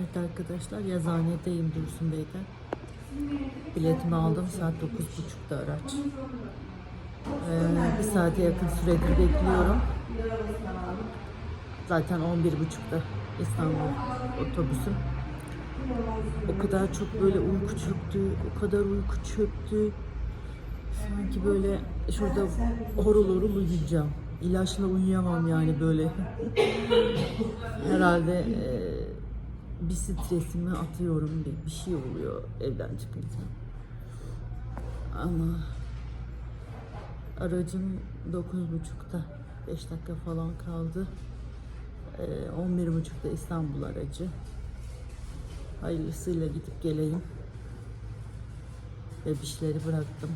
Evet arkadaşlar yazıhanedeyim Dursun Bey'de. Biletimi aldım saat 9.30'da araç. Ee, bir saate yakın süredir bekliyorum. Zaten 11.30'da İstanbul otobüsüm. O kadar çok böyle uyku çöktü, o kadar uyku çöktü. Sanki böyle şurada horul horul uyuyacağım. İlaçla uyuyamam yani böyle. Herhalde e, bir stresimi atıyorum, bir, bir şey oluyor evden çıkınca. Ama aracım 9.30'da 5 dakika falan kaldı. E, 11.30'da İstanbul aracı. Hayırlısıyla gidip geleyim. Bebişleri bıraktım.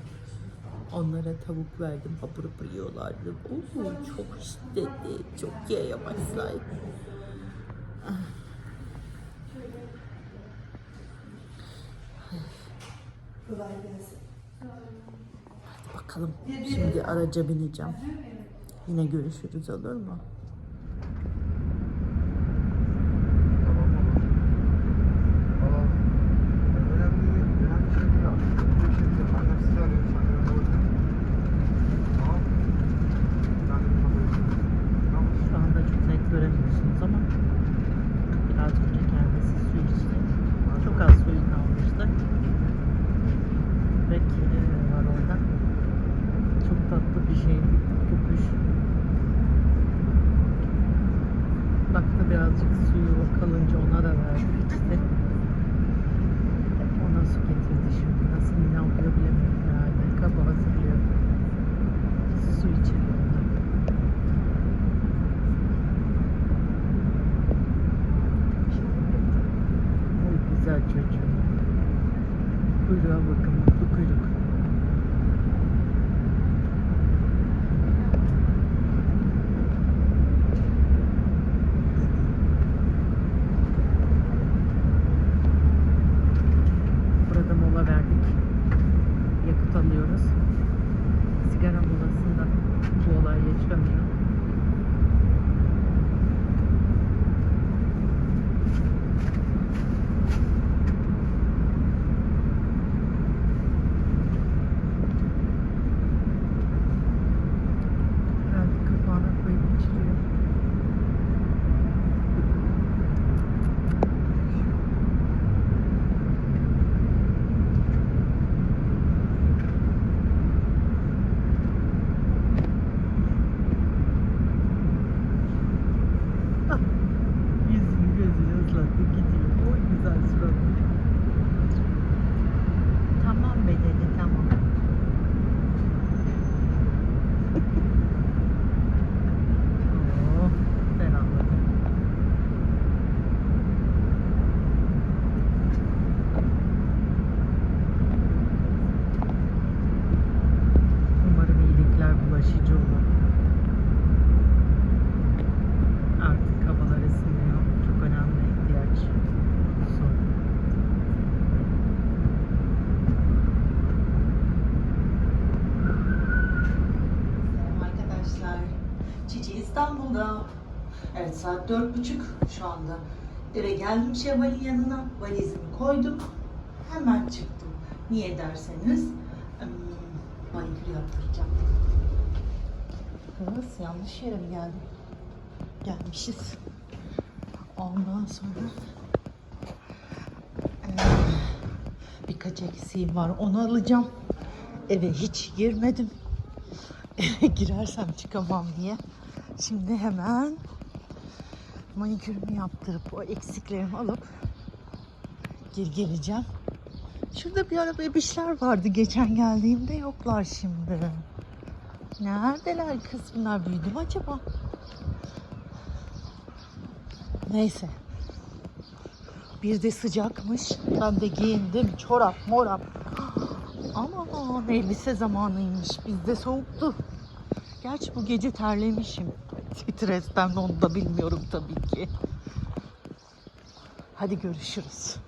Onlara tavuk verdim. Hapır hapır yiyorlardı. Oo, çok şiddetli. Çok yiyemezler. Bakalım. Şimdi araca bineceğim. Yine görüşürüz olur mu? Birazcık suyu kalınca ona da verdi. İçti. İstanbul'da. Evet saat dört buçuk şu anda. Eve geldim Şevval'in yanına. Valizimi koydum. Hemen çıktım. Niye derseniz manikür yaptıracağım. Kız yanlış yere mi geldim? Gelmişiz. Ondan sonra eee, birkaç eksiğim var. Onu alacağım. Eve hiç girmedim. Girersem çıkamam diye. Şimdi hemen manikürümü yaptırıp o eksiklerimi alıp geri geleceğim. Şurada bir ara bebişler vardı geçen geldiğimde yoklar şimdi. Neredeler kız bunlar büyüdü mü acaba? Neyse. Bir de sıcakmış. Ben de giyindim. Çorap morap. Aman elbise zamanıymış. Bizde soğuktu. Gerçi bu gece terlemişim. Stresten onu da bilmiyorum tabii ki. Hadi görüşürüz.